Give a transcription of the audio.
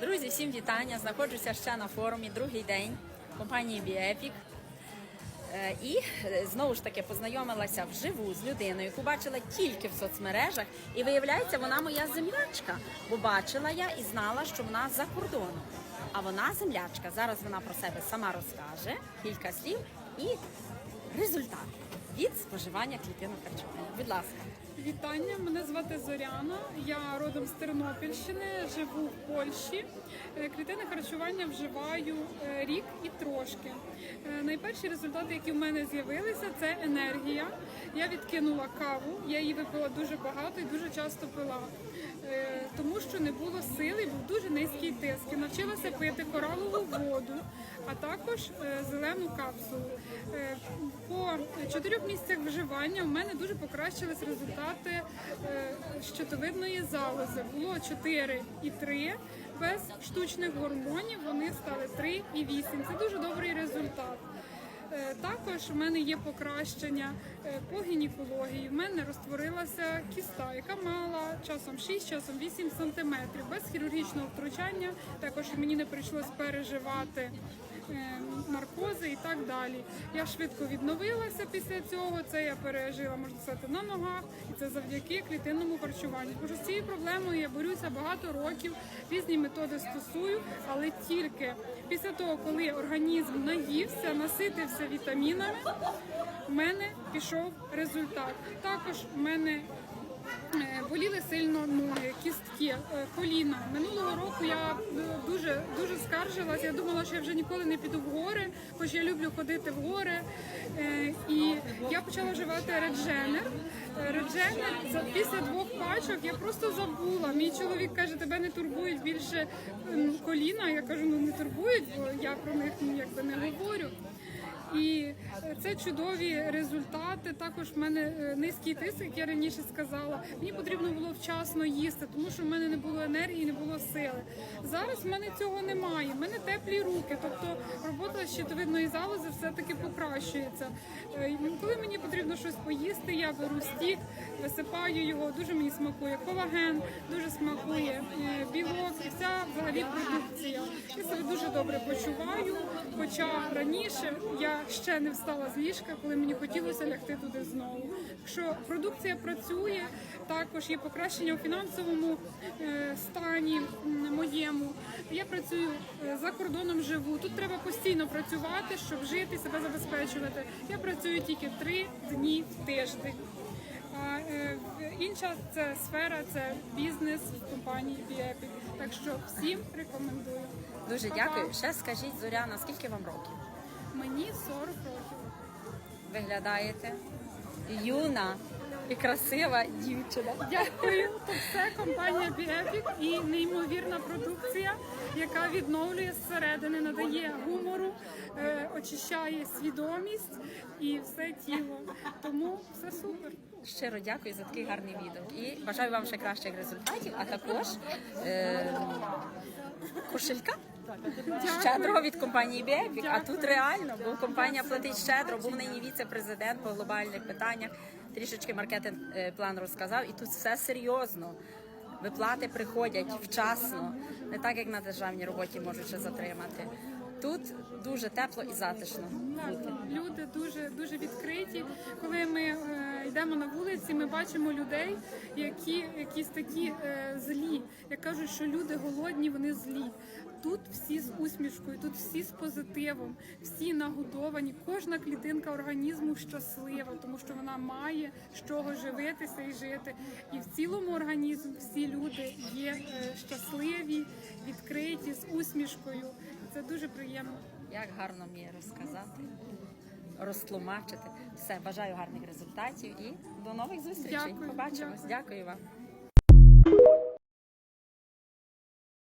Друзі, всім вітання. Знаходжуся ще на форумі другий день компанії Біепік. Е, І е, знову ж таки познайомилася вживу з людиною, яку бачила тільки в соцмережах. І виявляється, вона моя землячка, бо бачила я і знала, що вона за кордоном. А вона землячка. Зараз вона про себе сама розкаже кілька слів і результат від споживання клітинного харчування. Будь ласка. Вітання, мене звати Зоряна. Я родом з Тернопільщини, живу в Польщі. Е, харчування вживаю е, рік і трошки. Е, Найперші результати, які в мене з'явилися, це енергія. Я відкинула каву, я її випила дуже багато і дуже часто пила, тому що не було сили, був дуже низький тиск. Навчилася пити коралову воду, а також зелену капсулу. По чотирьох місяцях вживання у мене дуже покращились результати е, щитовидної залози. Було 4 і 3 без штучних гормонів. Вони стали 3 і 8. Це дуже добрий результат. Е, Також в мене є покращення е, по гінекології. В мене розтворилася кіста, яка мала часом 6, часом 8 сантиметрів без хірургічного втручання. Також мені не прийшлось переживати е, наркози і так далі. Я швидко відновилася після цього. Це я пережила, можна сказати, на ногах, і це завдяки клітинному харчуванню. Тому що з цією проблемою я борюся багато років, різні методи стосую, але тільки після того, коли організм наївся, наситився вітамінами, в мене пішов результат. Також в мене Е, Боліли сильно ноги, кістки, е, коліна. Минулого року я е, дуже дуже скаржилась. Я думала, що я вже ніколи не піду в гори, хоч я люблю ходити в гори. І я почала вживати Редженер за після двох пачок я просто забула. Мій чоловік каже, тебе не турбують більше ем, коліна. Я кажу, ну не турбують, бо я про них ну, якби не говорю. І це чудові результати. Також в мене е, низький тиск, як я раніше сказала. Мені потрібно було вчасно їсти, тому що в мене не було енергії, не було сили. Зараз в мене цього немає. В мене теплі руки, тобто робота щитовидної залози все-таки покращується. Е, Коли мені потрібно щось поїсти, я беру стік, висипаю його. Дуже мені смакує колаген, дуже смакує е, білок вся взагалі продукція. Я себе дуже добре почуваю. Хоча раніше я ще не встала з ліжка, коли мені хотілося лягти туди знову. Якщо продукція працює, також є покращення у фінансовому е, стані моєму. Я працюю е, за кордоном, живу. Тут треба постійно працювати, щоб жити, себе забезпечувати. Я працюю тільки три дні в тиждень. А е, інша це сфера, це бізнес компанії Біепік. Так що всім рекомендую. Дуже Па-па. дякую. Ще скажіть, Зоряна, скільки вам років? Мені 40 років. Виглядаєте юна і красива дівчина. Дякую. То все компанія Біепік і неймовірна продукція, яка відновлює зсередини, надає гумору, е, очищає свідомість і все тіло. Тому все супер. Щиро дякую за такий гарний відео і бажаю вам ще кращих результатів, а також е, кошелька щедрого від компанії Біпік, А тут реально, бо компанія платить щедро, був нині віце-президент по глобальних питаннях. Трішечки маркетинг е, план розказав, і тут все серйозно. Виплати приходять вчасно, не так як на державній роботі можуть ще затримати. Тут дуже тепло і затишно. Люди дуже дуже відкриті. Коли ми е, йдемо на вулиці, ми бачимо людей, які якісь такі е, злі. як кажуть, що люди голодні, вони злі. Тут всі з усмішкою, тут всі з позитивом, всі нагодовані. Кожна клітинка організму щаслива, тому що вона має з чого живитися і жити. І в цілому організм всі люди є е, щасливі, відкриті з усмішкою. Це дуже приємно. Як гарно мені розказати, розтлумачити. Все, бажаю гарних результатів і до нових зустрічей. Дякую, Побачимось. дякую. Дякую вам.